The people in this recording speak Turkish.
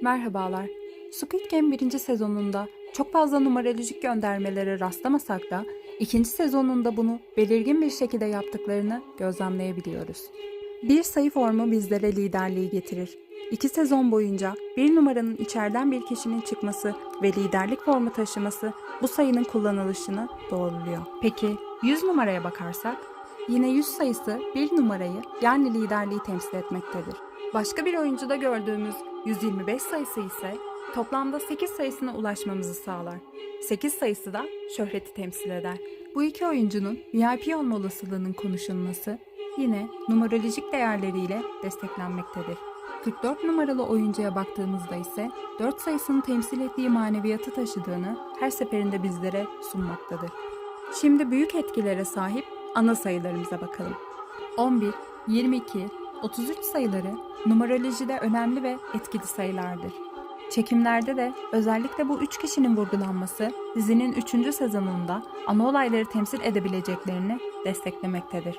Merhabalar. Squid Game birinci sezonunda çok fazla numerolojik göndermelere rastlamasak da ikinci sezonunda bunu belirgin bir şekilde yaptıklarını gözlemleyebiliyoruz. Bir sayı formu bizlere liderliği getirir. İki sezon boyunca bir numaranın içeriden bir kişinin çıkması ve liderlik formu taşıması bu sayının kullanılışını doğruluyor. Peki 100 numaraya bakarsak? Yine 100 sayısı bir numarayı yani liderliği temsil etmektedir. Başka bir oyuncuda gördüğümüz 125 sayısı ise toplamda 8 sayısına ulaşmamızı sağlar. 8 sayısı da şöhreti temsil eder. Bu iki oyuncunun VIP olma olasılığının konuşulması yine numerolojik değerleriyle desteklenmektedir. 44 numaralı oyuncuya baktığımızda ise 4 sayısının temsil ettiği maneviyatı taşıdığını her seferinde bizlere sunmaktadır. Şimdi büyük etkilere sahip ana sayılarımıza bakalım. 11, 22, 33 sayıları numerolojide önemli ve etkili sayılardır. Çekimlerde de özellikle bu üç kişinin vurgulanması dizinin 3. sezonunda ana olayları temsil edebileceklerini desteklemektedir.